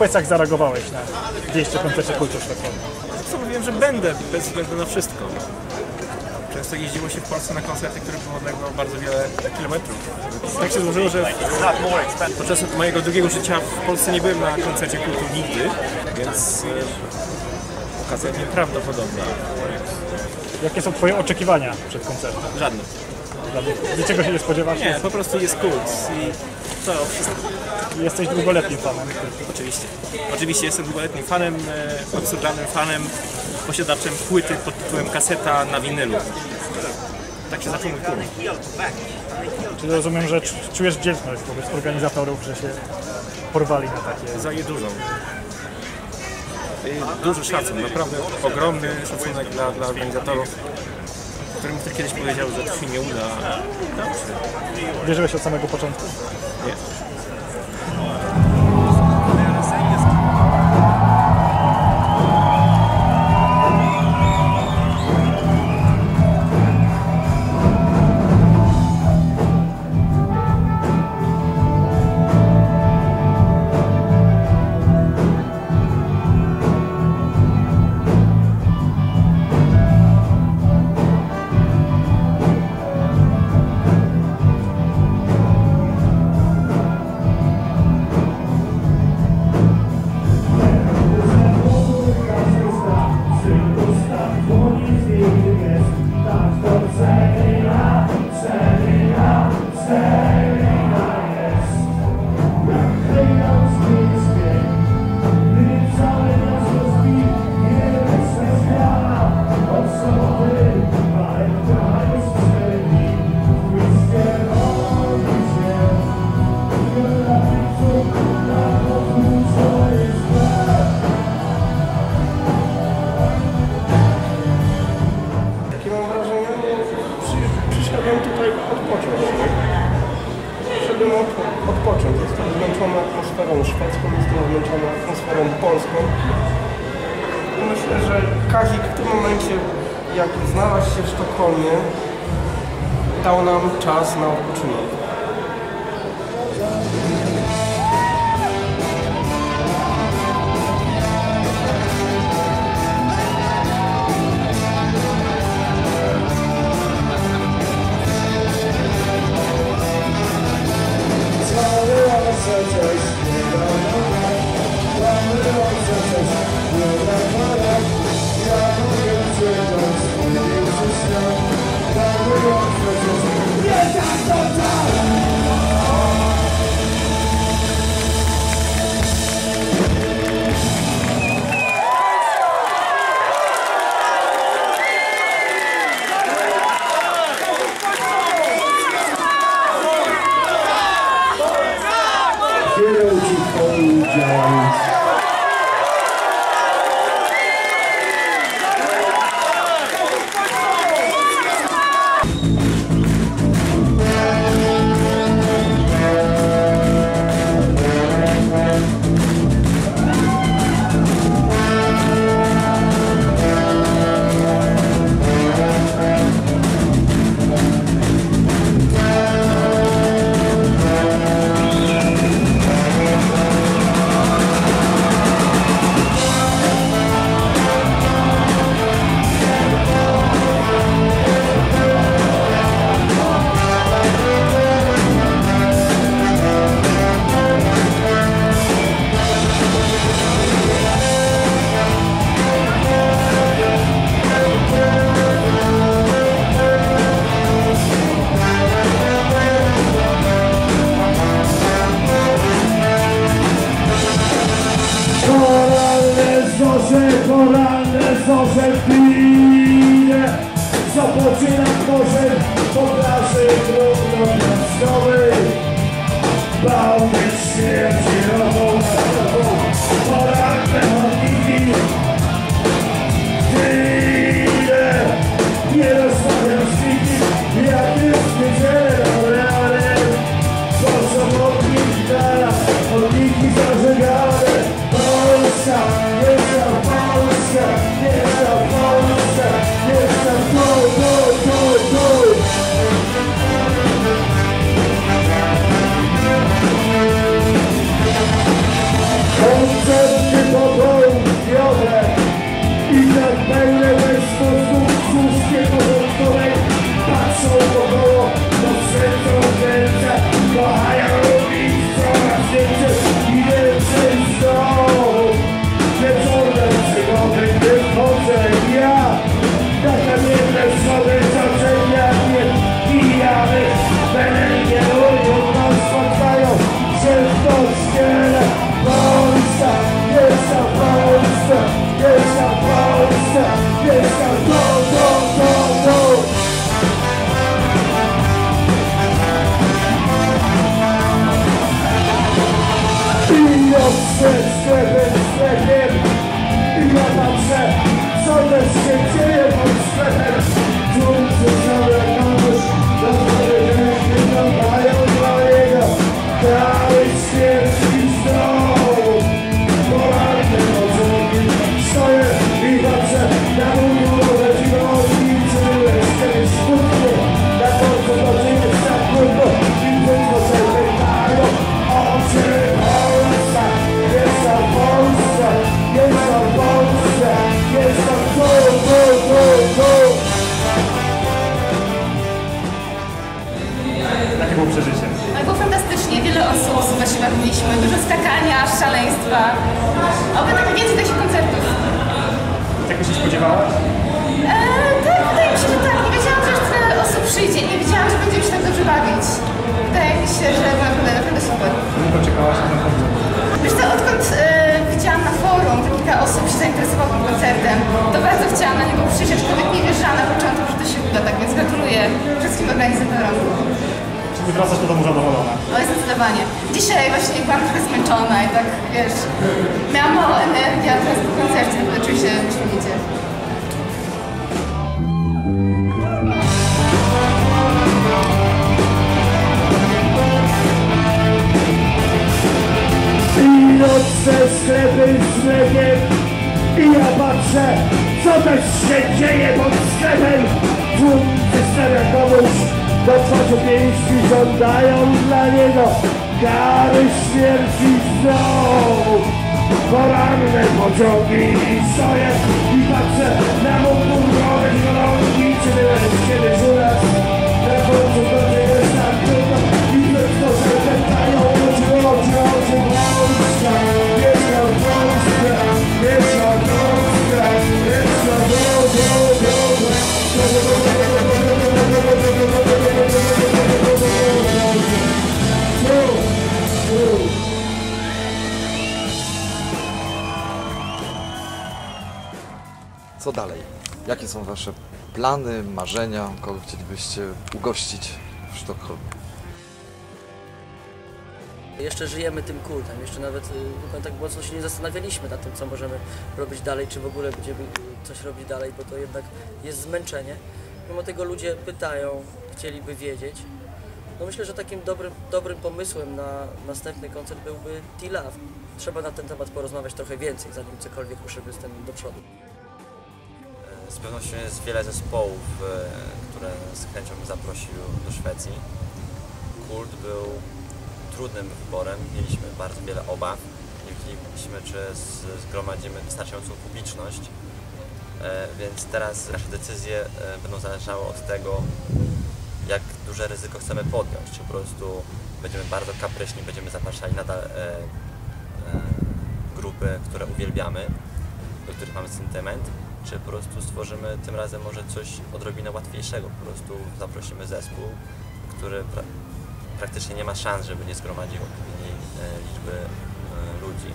Powiedz jak zareagowałeś na wieście koncercie kultur w Sztokholmie. Co mówiłem, że będę, bez względu na wszystko. Często jeździło się w Polsce na koncerty, które były odległe bardzo wiele kilometrów. Tak się złożyło, że podczas mojego drugiego życia w Polsce nie byłem na koncercie kultur nigdy, więc e, okazja nieprawdopodobna. Jakie są Twoje oczekiwania przed koncertem? Żadne. Niczego się nie spodziewasz? Nie, po prostu jest kult i to wszystko. Jesteś długoletnim fanem. Oczywiście. Oczywiście jestem długoletnim fanem, e, absurdalnym fanem, posiadaczem płyty pod tytułem Kaseta na winylu. Tak się zaczął mój. Czyli rozumiem, że cz- czujesz wdzięczność wobec organizatorów, że się porwali na takie... za je dużą. Duży szacun, naprawdę ogromny szacunek dla, dla organizatorów, którym ktoś kiedyś powiedział, że to się nie uda. Wierzyłeś od samego początku? Nie. Zmęczony atmosferą polską. Myślę, że Kazik w tym momencie, jak znalazł się w Sztokholmie, dał nam czas na odpoczynek. Zorze, koralne zorze w Pilnie Co poczyna morzem po plaży trudno-piaskowej Bał być śmierci nową nową Poranne Jakie było przeżycie? Było fantastycznie, wiele osób super się bawiliśmy, dużo skakania, szaleństwa. Oby tak więcej takich koncertów. Czego się spodziewała? Eee, tak, wydaje mi się, że tak. Nie wiedziałam, że tyle osób przyjdzie. Nie wiedziałam, że będziemy się tak dobrze bawić. Wydaje mi się, że było naprawdę, naprawdę super. Długo czekałaś na koncert. Wiesz co, odkąd e, widziałam na forum, że kilka osób się zainteresowało tym koncertem, to bardzo chciałam na niego przyjść, aczkolwiek nie wierzyłam na początku, że to się uda, tak więc gratuluję wszystkim organizatorom. Czy wracasz do domu zadowolona? Ale zdecydowanie. Dzisiaj właśnie byłam trochę zmęczona i tak, wiesz, miałam mało energii, a teraz po koncercie naprawdę czuję się. I noce sklepy z mlekiem I ja patrzę, co też się dzieje pod sklepem Tłum wystawia komuś do twarzy pięści Żądają dla niego kary śmierci znowu Poranne pociągi i stoję I patrzę na głowę zielony Czy byłeś kiedyś Co dalej? Jakie są Wasze plany, marzenia? Kogo chcielibyście ugościć w Sztokholmie? Jeszcze żyjemy tym kultem, jeszcze nawet chyba tak mocno się nie zastanawialiśmy nad tym, co możemy robić dalej, czy w ogóle będziemy y, coś robić dalej, bo to jednak jest zmęczenie. Mimo tego ludzie pytają, chcieliby wiedzieć. No myślę, że takim dobrym, dobrym pomysłem na następny koncert byłby T-Love. Trzeba na ten temat porozmawiać trochę więcej, zanim cokolwiek ruszymy z tym do przodu. Z pewnością jest wiele zespołów, e, które z chęcią bym zaprosił do Szwecji. Kult był trudnym wyborem, mieliśmy bardzo wiele obaw. Nie wiedzieliśmy, czy zgromadzimy wystarczającą publiczność, E, więc teraz nasze decyzje e, będą zależały od tego, jak duże ryzyko chcemy podjąć. Czy po prostu będziemy bardzo kapryśni, będziemy zapraszali nadal e, e, grupy, które uwielbiamy, do których mamy sentyment, czy po prostu stworzymy tym razem może coś odrobinę łatwiejszego. Po prostu zaprosimy zespół, który pra praktycznie nie ma szans, żeby nie zgromadził odpowiedniej e, liczby e, ludzi.